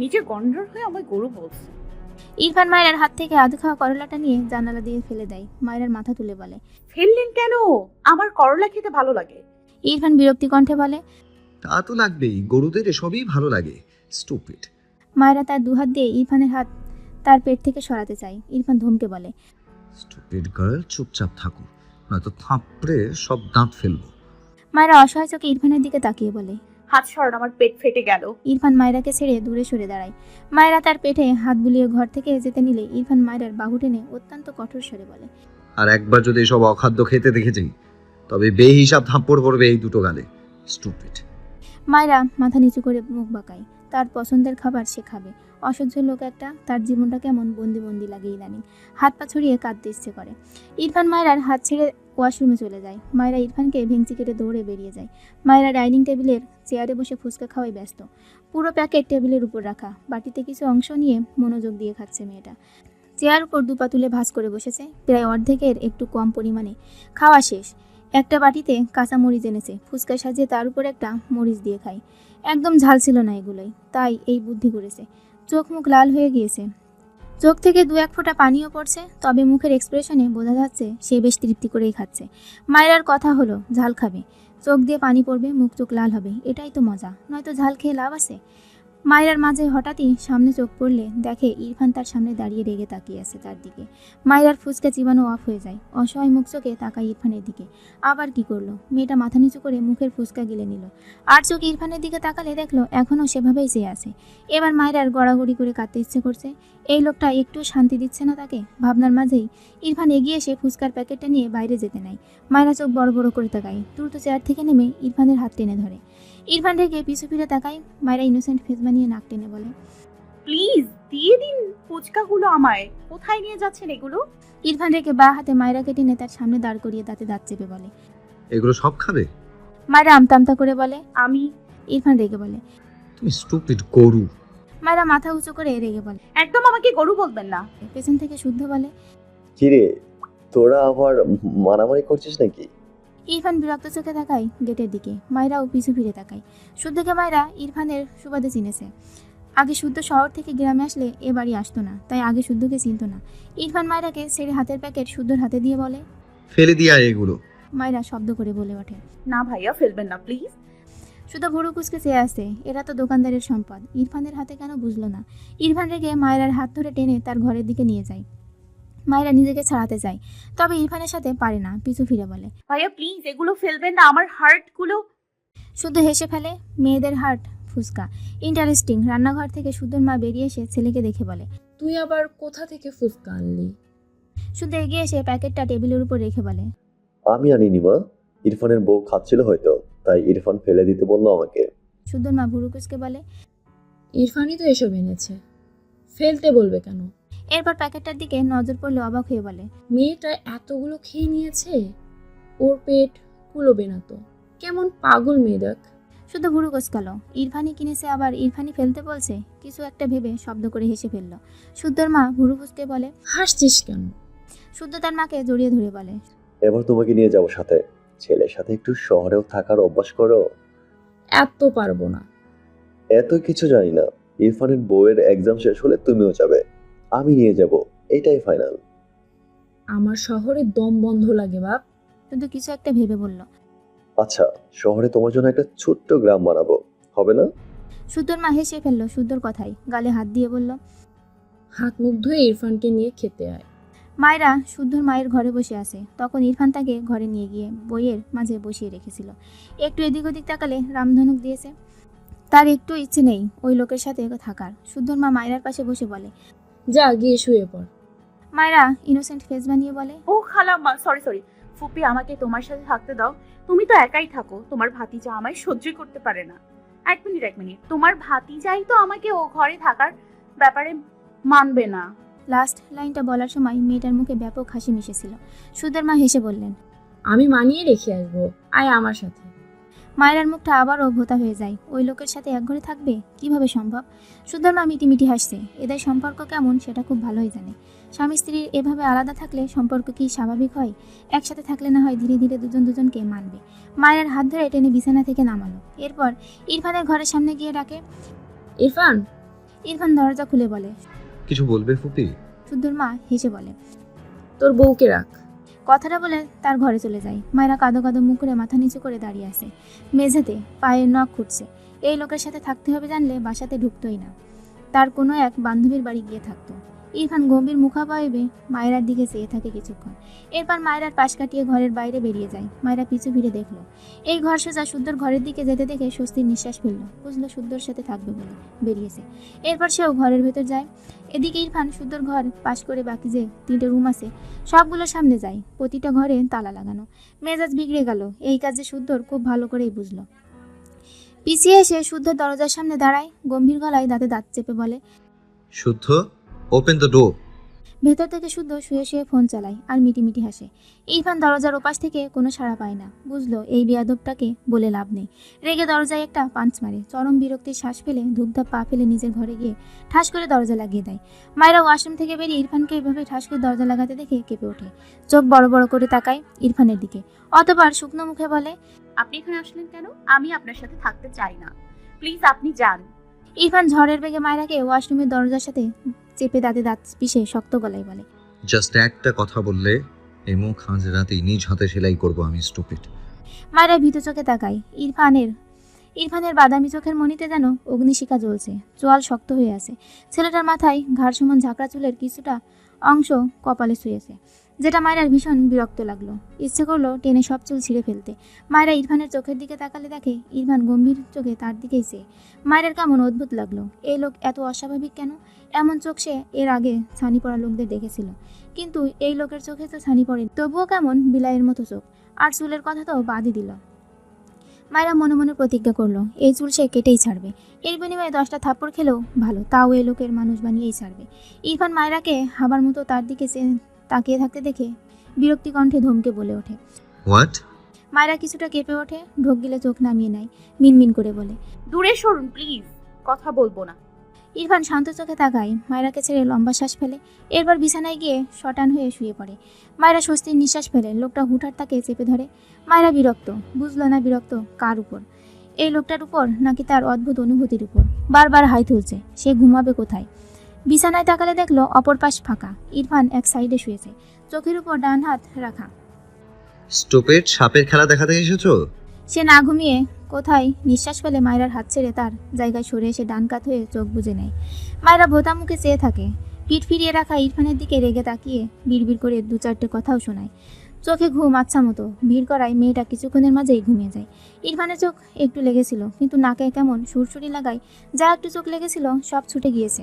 নিজে গন্ডর হয়ে আমায় গরু বলছে। ইরফান মায়ের হাত থেকে আধ খাওয়া করলাটা নিয়ে জানালা দিয়ে ফেলে দেয়। মায়ের মাথা তুলে বলে ফেললেন কেন? আমার করলা খেতে ভালো লাগে। ইরফান বিরক্তি কণ্ঠে বলে তা তো লাগবেই গরুদের এসবই ভালো লাগে। স্টুপিড মায়েরা তার দুহাত দিয়ে ইরফানের হাত তার পেট থেকে সরাতে চায়। ইরফান ধমকে বলে স্টুপিড গার্ল চুপচাপ থাকো নয়তো থাপড়ে সব দাঁত ফেলব। মায়েরা অসহায় চোখে ইরফানের দিকে তাকিয়ে বলে হাত সরান আমার পেট ফেটে গেল। ইরফান মায়রাকে ছেড়ে দূরে সরে দাঁড়ায়। মায়েরা তার পেটে হাত বুলিয়ে ঘর থেকে যেতে নিলে ইরফান মায়রার বাহু টেনে অত্যন্ত কঠোর স্বরে বলে আর একবার যদি এসব অখাদ্য খেতে দেখে যাই তবে বেহিসাব থাপ্পড় পড়বে এই দুটো গালে। স্টুপিড মায়েরা মাথা নিচু করে মুখ বাঁকায়। তার পছন্দের খাবার সে খাবে। অসহ্য লোক একটা তার জীবনটা কেমন বন্দি বন্দি লাগে ইদানিং। হাত পা ছড়িয়ে কাঁদতে ইচ্ছে করে। ইরফান মায়রার হাত ছেড়ে ওয়াশরুমে চলে যায়। মায়েরা ইরফানকে ভেঙচি কেটে দৌড়ে বেরিয়ে যায়। মায়েরা ডাইনিং টেবিলের চেয়ারে বসে ফুচকা খাওয়াই ব্যস্ত। পুরো প্যাকেট টেবিলের উপর রাখা। বাটিতে কিছু অংশ নিয়ে মনোযোগ দিয়ে খাচ্ছে মেয়েটা। চেয়ার উপর দুপা তুলে ভাঁজ করে বসেছে। প্রায় অর্ধেকের একটু কম পরিমাণে। খাওয়া শেষ। একটা বাটিতে কাঁচা মরিচ এনেছে। ফুচকা সাজিয়ে তার উপর একটা মরিচ দিয়ে খায়। একদম ঝাল ছিল না এগুলোই। তাই এই বুদ্ধি করেছে। চোখ মুখ লাল হয়ে গিয়েছে। চোখ থেকে দু এক ফোঁটা পানিও পড়ছে। তবে মুখের এক্সপ্রেশনে বোঝা যাচ্ছে সে বেশ তৃপ্তি করেই খাচ্ছে। মায়েরার কথা হলো, ঝাল খাবে। চোখ দিয়ে পানি পড়বে, মুখ চোখ লাল হবে। এটাই তো মজা। নয়তো ঝাল খেয়ে লাভ আছে? মায়েরার মাঝে হঠাৎই সামনে চোখ পড়লে দেখে ইরফান তার সামনে দাঁড়িয়ে রেগে তাকিয়ে আছে তার দিকে। মায়েরার ফুচকা চিবানো অফ হয়ে যায়। অসহায় মুখ চোখে তাকায় ইরফানের দিকে। আবার কি করল? মেয়েটা মাথা নিচু করে মুখের ফুচকা গিলে নিল। আর চোখ ইরফানের দিকে তাকালে দেখল এখনও সেভাবেই চেয়ে আছে। এবার মায়ের আর গড়াগড়ি করে কাঁদতে ইচ্ছে করছে। এই লোকটা একটু শান্তি দিচ্ছে না তাকে? ভাবনার মাঝেই ইরফান এগিয়ে এসে ফুচকার প্যাকেটটা নিয়ে বাইরে যেতে নাই মায়েরা চোখ বড় বড় করে তাকায়। দ্রুত চেয়ার থেকে নেমে ইরফানের হাত টেনে ধরে। ইরফান রেগে পিছু ফিরে তাকায় মায়েরা ইনোসেন্ট ফেস বানিয়ে নাক টেনে বলে। প্লিজ দিয়ে দিন ফুচকাগুলো আমায়। কোথায় নিয়ে যাচ্ছেন এগুলো? ইরফান রেগে বা হাতে মায়েরাকে টেনে তার সামনে দাঁড় করিয়ে দাঁতে দাঁত চেপে বলে। এগুলো সব খাবে? মায়েরা আমতা আমতা করে বলে। আমি। ইরফান রেগে বলে। তুমি স্টুপিড গরু। মায়েরা মাথা উঁচু করে রেগে বলে। একদম আমাকে গরু বলবেন না। পেছন থেকে শুদ্ধ বলে। কিরে তোরা আবার মারামারি করছিস নাকি? ইরফান বিরক্ত চোখে তাকায় গেটের দিকে। মায়েরাও পিছু ফিরে তাকায়। শুদ্ধকে মায়েরা ইরফানের সুবাদে চিনেছে। আগে শুদ্ধ শহর থেকে গ্রামে আসলে এ বাড়ি আসতো না তাই আগে শুদ্ধকে চিনত না। ইরফান মায়েরাকে ছেড়ে হাতের প্যাকেট শুদ্ধর হাতে দিয়ে বলে ফেলে দিয়া এগুলো। মায়েরা শব্দ করে বলে ওঠে না ভাইয়া ফেলবেন না প্লিজ শুধু ভুরু কুচকে চেয়ে আসে এরা তো দোকানদারের সম্পদ। ইরফানের হাতে কেন বুঝলো না। ইরফান রেগে মায়েরার হাত ধরে টেনে তার ঘরের দিকে নিয়ে যায়। মায়েরা নিজেকে ছাড়াতে চায়। তবে ইরফানের সাথে পারে না পিছু ফিরে বলে। ভাইয়া প্লিজ এগুলো ফেলবেন না আমার হার্টগুলো শুধু হেসে ফেলে মেয়েদের হার্ট ফুচকা ইন্টারেস্টিং রান্নাঘর থেকে সুন্দর মা বেরিয়ে এসে ছেলেকে দেখে বলে তুই আবার কোথা থেকে ফুচকা আনলি? শুধু এগিয়ে এসে প্যাকেটটা টেবিলের উপর রেখে বলে আমি আনিনি মা ইরফানের বউ খাচ্ছিল হয়তো তাই ইরফান ফেলে দিতে বলল আমাকে। সুন্দর মা ভুরু কুচকে বলে ইরফানই তো এসব এনেছে। ফেলতে বলবে কেন? এরপর প্যাকেটটার দিকে নজর পড়লে অবাক হয়ে বলে মেয়েটা এতগুলো খেয়ে নিয়েছে? ওর পেট কুলোবে না তো। কেমন পাগল মেয়ে দেখ। শুধু ভুরু কুচকালো ইরফানি কিনেছে আবার ইরফানি ফেলতে বলছে? কিছু একটা ভেবে শব্দ করে হেসে ফেলল। শুদ্ধর মা ভুরু কুচকে বলে হাসছিস কেন? শুদ্ধ তার মাকে জড়িয়ে ধরে বলে এবার তোমাকে নিয়ে যাব সাথে। ছেলের সাথে একটু শহরেও থাকার অভ্যাস করো। এত পারব না। এত কিছু জানি না। ইরফানের বউয়ের এক্সাম শেষ হলে তুমিও যাবে। আমি নিয়ে যাব। এটাই ফাইনাল আমার শহরে দম বন্ধ লাগে বাপ। শুধু কিছু একটা ভেবে বলল। আচ্ছা শহরে তোমার জন্য একটা ছোট্ট গ্রাম বানাবো। হবে না? শুদ্ধর মা হেসে ফেলল শুদ্ধর কথাই গালে হাত দিয়ে বলল হাত মুখ ধুয়ে ইরফানকে নিয়ে খেতে আয়। মায়েরা শুদ্ধর মায়ের ঘরে বসে আছে। তখন ইরফান তাকে ঘরে নিয়ে গিয়ে বইয়ের মাঝে বসিয়ে রেখেছিল। একটু এদিক ওদিক তাকালে রামধনুক দিয়েছে। তার একটু ইচ্ছে নেই ওই লোকের সাথে থাকার। শুদ্ধর মা মায়েরার পাশে বসে বলে যা গিয়ে শুয়ে পড়। মায়েরা ইনোসেন্ট ফেস বানিয়ে বলে। ও খালা সরি সরি ফুপি আমাকে তোমার সাথে থাকতে দাও। তুমি তো একাই থাকো। তোমার ভাতিজা আমায় সহ্য করতে পারে না। এক মিনিট এক মিনিট। তোমার ভাতিজাই তো আমাকে ও ঘরে থাকার ব্যাপারে মানবে না। লাস্ট লাইনটা বলার সময় মেয়েটার মুখে ব্যাপক হাসি মিশেছিল। সুদের মা হেসে বললেন আমি মানিয়ে রেখে আসব। আয় আমার সাথে। মায়েরার মুখটা আবারও ভোতা হয়ে যায়। ওই লোকের সাথে এক ঘরে থাকবে? কীভাবে সম্ভব? সুন্দর মা মিটিমিটি হাসছে। এদের সম্পর্ক কেমন সেটা খুব ভালোই জানে। স্বামী স্ত্রীর এভাবে আলাদা থাকলে সম্পর্ক কি স্বাভাবিক হয়? একসাথে থাকলে না হয় ধীরে ধীরে দুজন দুজনকে মানবে। মায়ের হাত ধরে টেনে বিছানা থেকে নামালো। এরপর ইরফানের ঘরের সামনে গিয়ে ডাকে ইরফান? ইরফান দরজা খুলে বলে কিছু বলবে ফুপি? শুদ্ধর মা হেসে বলে তোর বউকে রাখ। কথাটা বলে তার ঘরে চলে যায়। মায়েরা কাঁদো কাঁদো মুখ করে মাথা নিচু করে দাঁড়িয়ে আছে। মেঝেতে পায়ের নখ খুঁটছে এই লোকের সাথে থাকতে হবে জানলে বাসাতে ঢুকতোই না। তার কোনো এক বান্ধবীর বাড়ি গিয়ে থাকতো। ইরফান গম্ভীর মুখাপাইবে মায়েরার দিকে চেয়ে থাকে কিছুক্ষণ। এরপর মায়েরার পাশ কাটিয়ে ঘরের বাইরে বেরিয়ে যায়। মায়েরা পিছু ফিরে দেখল, এই ঘর সোজা শুদ্ধর ঘরের দিকে যেতে দেখে স্বস্তির নিঃশ্বাস ফেলল। বুঝলো শুদ্ধর সাথে থাকবে বলে, বেরিয়েছে। এরপর সেও ঘরের ভেতর যায়। এদিকে ইরফান শুদ্ধর ঘর পাশ করে বাকি যে তিনটে রুম আছে সবগুলোর সামনে যায়। প্রতিটা ঘরে তালা লাগানো। মেজাজ বিগড়ে গেল। এই কাজে শুদ্ধর খুব ভালো করেই বুঝলো। পিছিয়ে এসে শুদ্ধ দরজার সামনে দাঁড়ায়, গম্ভীর গলায় দাঁতে দাঁত চেপে বলে, শুদ্ধ? ওপেন দ্য ডোর ভেতর থেকে শুদ্ধ শুয়ে শুয়ে ফোন চালায় আর মিটিমিটি হাসে। ইরফান দরজার ওপাশ থেকে কোনো সাড়া পায় না। বুঝলো এই বেয়াদবটাকে বলে লাভ নেই। রেগে দরজায় একটা পাঞ্চ মারে। চরম বিরক্তির শ্বাস ফেলে ধূপধাপ পা ফেলে নিজের ঘরে গিয়ে ঠাস করে দরজা লাগিয়ে দেয়। মায়েরা ওয়াশরুম থেকে বেরিয়ে ইরফানকে এভাবে ঠাস করে দরজা লাগাতে দেখে কেঁপে ওঠে। চোখ বড় বড় করে তাকায় ইরফানের দিকে। অতবার শুকনো মুখে বলে, আপনি এখানে আসলেন কেন? আমি আপনার সাথে থাকতে চাই না। প্লিজ আপনি যান। ইরফান ঝড়ের বেগে মায়েরাকে ওয়াশরুমের দরজার সাথে চেপে দাঁতে দাঁত পিষে শক্ত গলায় বলে। জাস্ট একটা কথা বললে এই মুখ আজ রাতেই নিজ হাতে সেলাই করব আমি স্টুপিড মায়েরা ভীত চোখে তাকায়। ইরফানের ইরফানের বাদামি চোখের মনিতে যেন অগ্নিশিখা জ্বলছে। চোয়াল শক্ত হয়ে আছে। ছেলেটার মাথায় ঘাড় সমান ঝাঁকড়া চুলের কিছুটা অংশ কপালে শুয়েছে। যেটা মায়েরার ভীষণ বিরক্ত লাগল। ইচ্ছে করল টেনে সব চুল ছিঁড়ে ফেলতে। মায়েরা ইরফানের চোখের দিকে তাকালে দেখে ইরফান গম্ভীর চোখে তার দিকেই সে মায়ের কেমন অদ্ভুত লাগল। এই লোক এত অস্বাভাবিক কেন? এমন চোখ সে এর আগে ছানি পড়া লোকদের দেখেছিল। কিন্তু এই লোকের চোখে তো ছানি পড়ে তবুও কেমন বিলাইয়ের মতো চোখ। আর চুলের কথা তো বাদই দিল। মায়েরা মনে মনে প্রতিজ্ঞা করল, এই চুল সে কেটেই ছাড়বে। এর বিনিময়ে দশটা থাপ্পড় খেলেও ভালো, তাও এই লোকের মানুষ বানিয়েই ছাড়বে। ইরফান মায়েরাকে হাবার মতো তার দিকে তাকিয়ে থাকতে দেখে বিরক্তি কণ্ঠে ধমকে বলে ওঠে। হোয়াট মায়েরা কিছুটা কেঁপে ওঠে ঢোক গিলে চোখ নামিয়ে নেয় মিনমিন করে বলে দূরে সরুন প্লিজ কথা বলব না। ইরফান শান্ত চোখে তাকায় মায়েরাকে ছেড়ে লম্বা শ্বাস ফেলে এরপর বিছানায় গিয়ে শটান হয়ে শুয়ে পড়ে। মায়েরা স্বস্তির নিঃশ্বাস ফেলে লোকটা হুঠার তাকে চেপে ধরে মায়েরা বিরক্ত বুঝলো না বিরক্ত কার উপর? এই লোকটার উপর নাকি তার অদ্ভুত অনুভূতির উপর? বারবার হাই তুলছে সে ঘুমাবে কোথায়? বিছানায় তাকালে দেখল অপর পাশ ফাঁকা। ইরফান এক সাইডে শুয়েছে। চোখের উপর ডান হাত রাখা। স্টুপিড সাপের খেলা দেখাতে এসেছ? সে না ঘুমিয়ে কোথায় নিঃশ্বাস ফেলে মায়েরার হাত ছেড়ে তার জায়গায় সরে এসে ডান কাত হয়ে চোখ বুজে নেয়। মায়েরা ভোতা মুখে চেয়ে থাকে। পিঠ ফিরিয়ে রাখা ইরফানের দিকে রেগে তাকিয়ে বিড়বিড় করে দু চারটে কথাও শোনায়। চোখে ঘুম আচ্ছা মতো। ভিড় করায় মেয়েটা কিছুক্ষণের মাঝেই ঘুমিয়ে যায়। ইরফানের চোখ একটু লেগেছিল কিন্তু নাকে কেমন সুরসুরি লাগায় যা একটু চোখ লেগেছিল সব ছুটে গিয়েছে।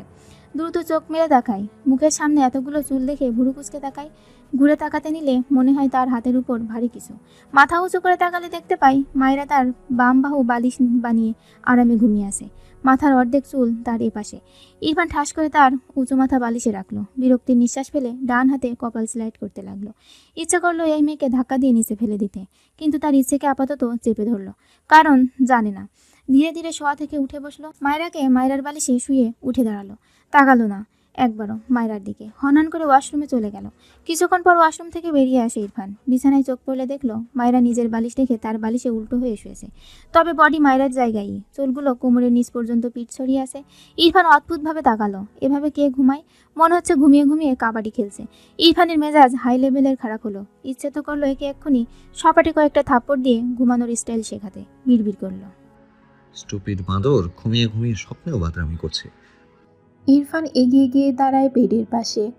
দ্রুত চোখ মেলে তাকায়। মুখের সামনে এতগুলো চুল দেখে ভুরু কুচকে তাকায়। ঘুরে তাকাতে নিলে মনে হয় তার হাতের উপর ভারী কিছু। মাথা উঁচু করে তাকালে দেখতে পাই মায়েরা তার বাম বাহু বালিশ বানিয়ে আরামে ঘুমিয়ে আসে। মাথার অর্ধেক চুল তার এপাশে। ইরফান ঠাস করে তার উঁচু মাথা বালিশে রাখল। বিরক্তির নিঃশ্বাস ফেলে ডান হাতে কপাল স্লাইড করতে লাগল। ইচ্ছে করল এই মেয়েকে ধাক্কা দিয়ে নিচে ফেলে দিতে, কিন্তু তার ইচ্ছেকে আপাতত চেপে ধরলো। কারণ জানে না। ধীরে ধীরে শোয়া থেকে উঠে বসল। মায়েরাকে মায়েরার বালিশে শুয়ে উঠে দাঁড়াল। তাকালো না একবারও মায়েরার দিকে। হনান করে ওয়াশরুমে চলে গেল। কিছুক্ষণ পর ওয়াশরুম থেকে বেরিয়ে আসে ইরফান। বিছানায় চোখ পড়লে দেখল মায়েরা নিজের বালিশ রেখে তার বালিশে উল্টো হয়ে শুয়েছে। তবে বডি মায়েরার জায়গায় চুলগুলো কোমরের নিচ পর্যন্ত পিঠ ছড়িয়ে আছে। ইরফান অদ্ভুতভাবে তাকালো। এভাবে কে ঘুমায়? মনে হচ্ছে ঘুমিয়ে ঘুমিয়ে কাবাডি খেলছে। ইরফানের মেজাজ হাই লেভেলের খারাপ হলো। ইচ্ছে তো করল একে এক্ষুনি সপাটে কয়েকটা থাপ্পড় দিয়ে ঘুমানোর স্টাইল শেখাতে। বিড়বিড় করল। স্টুপিড বাঁদর ঘুমিয়ে ঘুমিয়ে স্বপ্নেও বাদরামি করছে। ইরফান এগিয়ে গিয়ে দাঁড়ায় বেডের পাশে।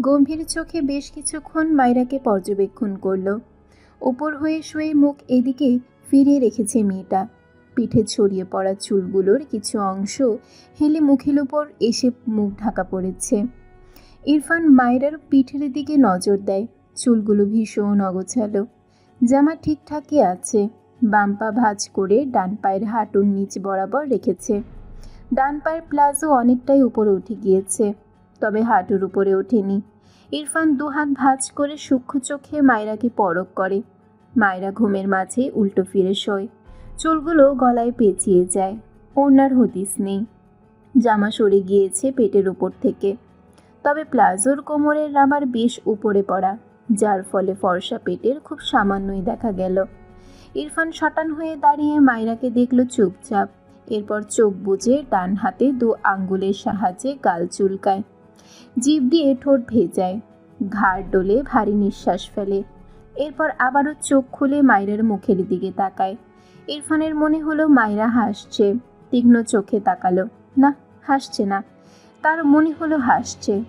গম্ভীর চোখে বেশ কিছুক্ষণ মায়রাকে পর্যবেক্ষণ করল। ওপর হয়ে শুয়ে মুখ এদিকে ফিরিয়ে রেখেছে মেয়েটা। পিঠে ছড়িয়ে পড়া চুলগুলোর কিছু অংশ হেলে মুখের উপর এসে মুখ ঢাকা পড়েছে। ইরফান মায়রার পিঠের দিকে নজর দেয়। চুলগুলো ভীষণ অগোছালো। জামা ঠিকঠাকই আছে। বাম পা ভাঁজ করে ডান পায়ের হাঁটুর নিচ বরাবর রেখেছে। ডান পায়ের প্লাজো অনেকটাই উপরে উঠে গিয়েছে, তবে হাঁটুর উপরে ওঠেনি। ইরফান দুহাত ভাঁজ করে সূক্ষ্ম চোখে মায়রাকে পরক করে। মায়রা ঘুমের মাঝে উল্টো ফিরে শোয়। চুলগুলো গলায় পেঁচিয়ে যায়। ওনার হদিস নেই। জামা সরে গিয়েছে পেটের উপর থেকে। তবে প্লাজোর কোমরের রাবার বেশ উপরে পড়া, যার ফলে ফর্সা পেটের খুব সামান্যই দেখা গেল। ইরফান শটান হয়ে দাঁড়িয়ে মায়রাকে দেখল চুপচাপ। এরপর চোখ বুঝে ডান হাতে দু আঙ্গুলের সাহায্যে গাল চুলকায়। জিভ দিয়ে ঠোঁট ভেজায় ঘাড় ডোলে ভারী নিঃশ্বাস ফেলে। এরপর আবারও চোখ খুলে মায়ের মুখের দিকে তাকায়। ইরফানের মনে হলো মায়েরা হাসছে। তীক্ষ্ণ চোখে তাকালো। না, হাসছে না। তার মনে হলো হাসছে।